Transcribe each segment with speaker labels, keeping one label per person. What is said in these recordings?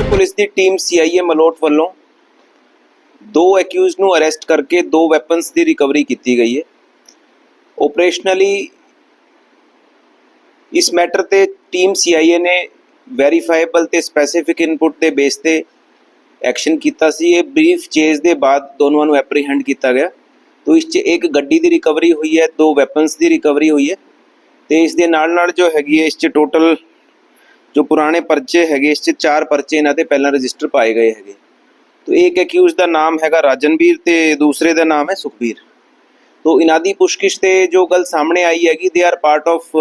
Speaker 1: Police ਦੀ team CIA Malout ਵੱਲੋਂ ਦੋ ਅਕਿਊਜ਼ਡ ਨੂੰ ਅਰੈਸਟ ਕਰਕੇ ਦੋ ਵੈਪਨਸ ਦੀ ਰਿਕਵਰੀ ਕੀਤੀ ਗਈ ਹੈ। ਆਪਰੇਸ਼ਨਲੀ ਇਸ ਮੈਟਰ ਤੇ ਟੀਮ ਸੀਆਈਏ ਨੇ ਵੈਰੀਫਾਈਬਲ ਤੇ ਸਪੈਸੀਫਿਕ ਇਨਪੁਟ ਦੇ ਬੇਸ ਤੇ ਐਕਸ਼ਨ ਕੀਤਾ ਸੀ। ਇਹ ਬਰੀਫ ਚੇਜ਼ ਦੇ ਬਾਅਦ ਦੋਨੋਂ ਨੂੰ ਐਪਰੀਹੈਂਡ ਕੀਤਾ ਗਿਆ। ਤੋ ਇਸ 'ਚ ਇੱਕ ਗੱਡੀ ਦੀ ਰਿਕਵਰੀ ਹੋਈ ਹੈ, ਦੋ ਵੈਪਨਸ ਦੀ ਰਿਕਵਰੀ ਹੋਈ ਹੈ ਤੇ ਇਸ ਦੇ ਨਾਲ ਨਾਲ ਜੋ ਹੈਗੀ ਹੈ, ਇਸ 'ਚ ਟੋਟਲ ਜੋ ਪੁਰਾਣੇ ਪਰਚੇ ਹੈਗੇ, ਇਸ 'ਚ ਚਾਰ ਪਰਚੇ ਇਹਨਾਂ ਤੇ ਪਹਿਲਾਂ ਰਜਿਸਟਰ ਪਾਏ ਗਏ ਹੈਗੇ। ਤੋ ਇੱਕ ਅਕਿਊਜ਼ ਦਾ ਨਾਮ ਹੈਗਾ ਰਾਜਨਵੀਰ ਤੇ ਦੂਸਰੇ ਦਾ ਨਾਮ ਹੈ ਸੁਖਬੀਰ। ਤੋ ਇਹਨਾਂ ਦੀ ਪੁੱਛਗਿੱਛ ਤੇ ਜੋ ਗੱਲ ਸਾਹਮਣੇ ਆਈ ਹੈਗੀ they are part of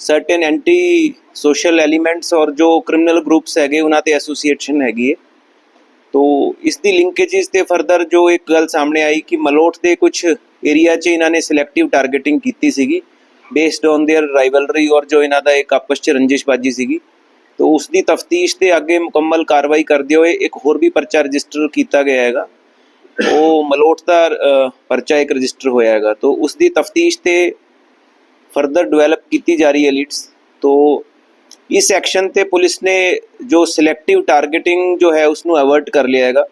Speaker 1: certain anti social elements ਔਰ ਜੋ ਕ੍ਰਿਮੀਨਲ ਗਰੁੱਪਸ ਹੈਗੇ, ਉਹਨਾਂ ਤੇ ਐਸੋਸੀਏਸ਼ਨ ਹੈਗੀ ਹੈ ਤੋ ਇਸ ਦੀ ਲਿੰਕੇजेस ਤੇ ਫਰਦਰ ਜੋ ਇੱਕ ਗੱਲ ਸਾਹਮਣੇ ਆਈ ਕਿ ਮਲੋਟ ਦੇ ਕੁਝ ਏਰੀਆ 'ਚ ਇਹਨਾਂ ਨੇ ਸਿਲੈਕਟਿਵ ਟਾਰਗੇਟਿੰਗ ਕੀਤੀ ਸੀਗੀ। ਬੇਸਡ ਔਨ देयर ਰਾਈਵਲਰੀ ਔਰ ਜੋ ਇਹਨਾਂ ਦਾ ਇੱਕ ਆਪਸ 'ਚ ਰੰਜਿਸ਼ਬਾਜੀ ਸੀਗੀ ਤੋ ਉਸ ਦੀ ਤਫਤੀਸ਼ ਤੇ ਅੱਗੇ ਮੁਕੰਮਲ ਕਾਰਵਾਈ ਕਰਦੇ ਹੋਏ ਇੱਕ ਹੋਰ ਵੀ ਪਰਚਾ ਰਜਿਸਟਰ ਕੀਤਾ ਗਿਆ ਹੈਗਾ ਉਹ ਮਲੋਟ ਦਾ ਅ, ਪਰਚਾ ਇੱਕ ਰਜਿਸਟਰ ਹੋਇਆ ਹੈਗਾ ਤੋ ਉਸ ਦੀ ਤਫਤੀਸ਼ ਤੇ ਫਰਦਰ ਡਿਵੈਲਪ ਕੀਤੀ ਜਾ ਰਹੀ ਹੈ ਲੀਡਸ ਤੋ ਇਸ ਐਕਸ਼ਨ ਤੇ ਪੁਲਿਸ ਨੇ ਜੋ ਸਿਲੈਕਟਿਵ ਟਾਰਗੇਟਿੰਗ ਜੋ ਹੈ ਉਸ ਨੂੰ ਅਵਰਟ ਕਰ ਲਿਆ ਹੈਗਾ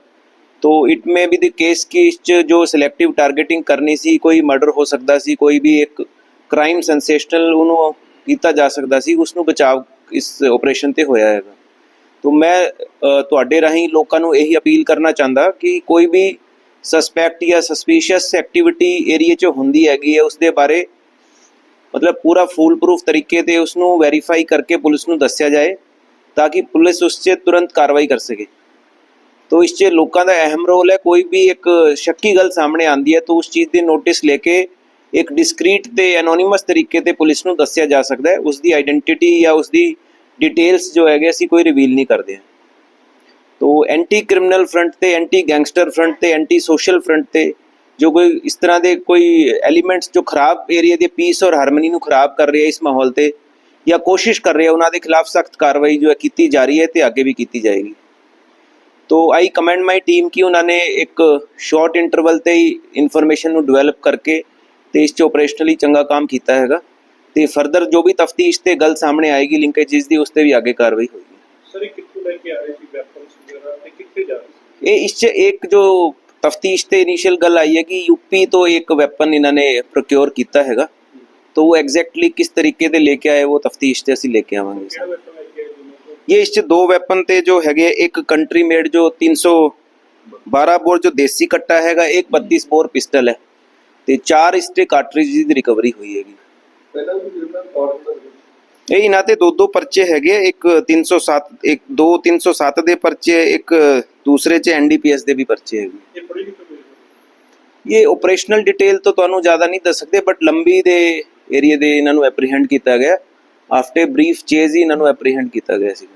Speaker 1: ਤੋ it may be the case ਕਿ ਇਸ 'ਚ ਜੋ ਸਿਲੈਕਟਿਵ ਟਾਰਗੇਟਿੰਗ ਕਰਨੀ ਸੀ ਕੋਈ ਮਰਡਰ ਹੋ ਸਕਦਾ ਸੀ ਕੋਈ ਵੀ ਇੱਕ ਕ੍ਰਾਈਮ ਸੈਂਸੇਸ਼ਨਲ ਉਹਨੂੰ ਕੀਤਾ ਜਾ ਸਕਦਾ ਸੀ ਉਸ ਨੂੰ ਬਚਾਅ ਇਸ ਆਪਰੇਸ਼ਨ ਤੇ ਹੋਇਆ ਹੈਗਾ। ਤੋ ਮੈਂ ਤੁਹਾਡੇ ਰਾਹੀਂ ਲੋਕਾਂ ਨੂੰ ਇਹੀ ਅਪੀਲ ਕਰਨਾ ਚਾਹੁੰਦਾ ਕਿ ਕੋਈ ਵੀ ਸਸਪੈਕਟ ਜਾਂ ਸਸਪੀਸ਼ੀਅਸ ਐਕਟੀਵਿਟੀ ਏਰੀਆ 'ਚ ਹੁੰਦੀ ਹੈਗੀ ਹੈ ਉਸ ਦੇ ਬਾਰੇ ਮਤਲਬ ਪੂਰਾ ਫੂਲ ਪ੍ਰੂਫ ਤਰੀਕੇ ਤੇ ਉਸ ਨੂੰ ਵੈਰੀਫਾਈ ਕਰਕੇ ਪੁਲਿਸ ਨੂੰ ਦੱਸਿਆ ਜਾਏ, ਤਾਂ ਕਿ ਪੁਲਿਸ ਉਸ 'ਤੇ ਤੁਰੰਤ ਕਾਰਵਾਈ ਕਰ ਸਕੇ। ਤੋ ਇਸ 'ਚ ਲੋਕਾਂ ਦਾ ਅਹਿਮ ਰੋਲ ਹੈ, ਕੋਈ ਵੀ ਇੱਕ ਸ਼ੱਕੀ ਗੱਲ ਸਾਹਮਣੇ ਆਂਦੀ ਹੈ, ਤਾਂ ਉਸ ਚੀਜ਼ ਦੀ ਨੋਟਿਸ ਲੈ ਕੇ ਇੱਕ ਡਿਸਕ੍ਰੀਟ ਤੇ ਐਨੋਨਿਮਸ ਤਰੀਕੇ ਤੇ ਪੁਲਿਸ ਨੂੰ ਦੱਸਿਆ ਜਾ ਸਕਦਾ ਹੈ। ਉਸ ਦੀ ਆਇਡੈਂਟੀਟੀ ਜਾਂ ਉਸ ਦੀ ਡਿਟੇਲਸ ਜੋ ਹੈਗੇ ਅਸੀਂ ਕੋਈ ਰਿਵੀਲ ਨਹੀਂ ਕਰਦੇ। ਹਾਂ ਤੋ ਐਂਟੀ ਕ੍ਰਿਮੀਨਲ ਫਰੰਟ ਤੇ ਐਂਟੀ ਗੈਂਗਸਟਰ ਫਰੰਟ ਤੇ ਐਂਟੀ ਸੋਸ਼ਲ ਫਰੰਟ ਤੇ ਜੋ ਕੋਈ ਇਸ ਤਰ੍ਹਾਂ ਦੇ ਕੋਈ ਐਲੀਮੈਂਟਸ ਜੋ ਖਰਾਬ ਏਰੀਆ ਦੇ ਪੀਸ ਔਰ ਹਾਰਮਨੀ ਨੂੰ ਖਰਾਬ ਕਰ ਰਹੇ ਆ ਇਸ ਮਾਹੌਲ ਤੇ ਜਾਂ ਕੋਸ਼ਿਸ਼ ਕਰ ਰਿਹਾ ਉਹਨਾਂ ਦੇ ਖਿਲਾਫ ਸਖਤ ਕਾਰਵਾਈ ਜੋ ਹੈ ਕੀਤੀ ਜਾ ਰਹੀ ਹੈ ਤੇ ਅੱਗੇ ਵੀ ਕੀਤੀ ਜਾਏਗੀ। ਤੋ ਆਈ ਕਮੈਂਡ ਮਾਈ ਟੀਮ ਕਿ ਉਹਨਾਂ ਨੇ ਇੱਕ ਸ਼ਾਰਟ ਇੰਟਰਵਲ ਤੇ ਹੀ ਇਨਫੋਰਮੇਸ਼ਨ ਨੂੰ ਡਿਵੈਲਪ ਕਰਕੇ ਤੇ ਇਸ 'ਚ ਆਪਰੇਸ਼ਨਲੀ ਚੰਗਾ ਕੰਮ ਕੀਤਾ ਹੈਗਾ। ਤੇ ਫਰਦਰ ਜੋ ਵੀ ਤਫਤੀਸ਼ ਤੇ ਗੱਲ ਸਾਹਮਣੇ ਆਏਗੀ ਲਿੰਕੇजेस ਦੀ ਉਸ ਤੇ ਵੀ ਅੱਗੇ ਕਾਰਵਾਈ ਹੋਏਗੀ।
Speaker 2: ਸਰ ਇਹ ਕਿੱਥੋਂ ਲੈ ਕੇ ਆ ਰਹੇ ਸੀ ਵੈਪਨਸ ਵਗੈਰਾ ਤੇ ਕਿੱਥੇ ਜਾ ਰਹੇ ਸੀ?
Speaker 1: ਇਹ ਇਸ 'ਚ ਇੱਕ ਜੋ ਤਫਤੀਸ਼ ਤੇ ਇਨੀਸ਼ੀਅਲ ਗੱਲ ਆਈ ਹੈ ਕਿ ਯੂਪੀ ਤੋਂ ਇੱਕ ਵੈਪਨ ਇਹਨਾਂ ਨੇ ਪ੍ਰੋਕਿਉਰ ਕੀਤਾ ਹੈਗਾ। ਤਾਂ ਉਹ ਐਗਜ਼ੈਕਟਲੀ ਕਿਸ ਤਰੀਕੇ ਦੇ ਲੈ ਕੇ ਆਏ ਉਹ ਤਫਤੀਸ਼ ਤੇ ਅਸੀਂ ਲੈ ਕੇ ਆਵਾਂਗੇ
Speaker 2: ਕਿਹੜਾ ਵੈਪਨ ਲੈ ਕੇ ਆਏ ਦੋਨੋਂ ਤੋਂ
Speaker 1: ਇਹ ਇਸ 'ਚ ਦੋ ਵੈਪਨ ਤੇ ਜੋ ਹੈਗੇ ਇੱਕ ਕੰਟਰੀ ਮੇਡ ਜੋ 312 ਬੋਰ ਜੋ ਦੇਸੀ ਕੱਟਾ ਹੈਗਾ ਇੱਕ 32 ਬੋਰ ਪਿਸਟਲ ਹੈ। ਤੇ ਚਾਰ ਇਸ ਤੇ ਕਾਰਟ੍ਰਿਜ ਦੀ ਰਿਕਵਰੀ ਹੋਈ ਹੈਗੀ।
Speaker 2: ਪਹਿਲਾਂ ਵੀ ਜਿਹੜਾ ਔਰਤ
Speaker 1: ਇਹ ਇਹਨਾਂ ਤੇ ਦੋ ਦੋ ਪਰਚੇ ਹੈਗੇ ਇੱਕ 307 ਇੱਕ ਦੋ 307 ਦੇ ਪਰਚੇ ਇੱਕ ਦੂਸਰੇ 'ਚ ਐਨਡੀਪੀਐਸ ਦੇ ਵੀ ਪਰਚੇ ਹੈਗੇ। ਇਹ ਆਪਰੇਸ਼ਨਲ ਡਿਟੇਲ ਤਾਂ ਤੁਹਾਨੂੰ ਜ਼ਿਆਦਾ ਨਹੀਂ ਦੱਸ ਸਕਦੇ ਬਟ ਲੰਬੀ ਦੇ ਏਰੀਆ ਦੇ ਇਹਨਾਂ ਨੂੰ ਐਪਰੀਹੈਂਡ ਕੀਤਾ ਗਿਆ। ਆਫਟਰ ਬਰੀਫ ਚੇਜ਼ ਹੀ ਇਹਨਾਂ ਨੂੰ ਐਪਰੀਹੈਂਡ ਕੀਤਾ ਗਿਆ ਸੀ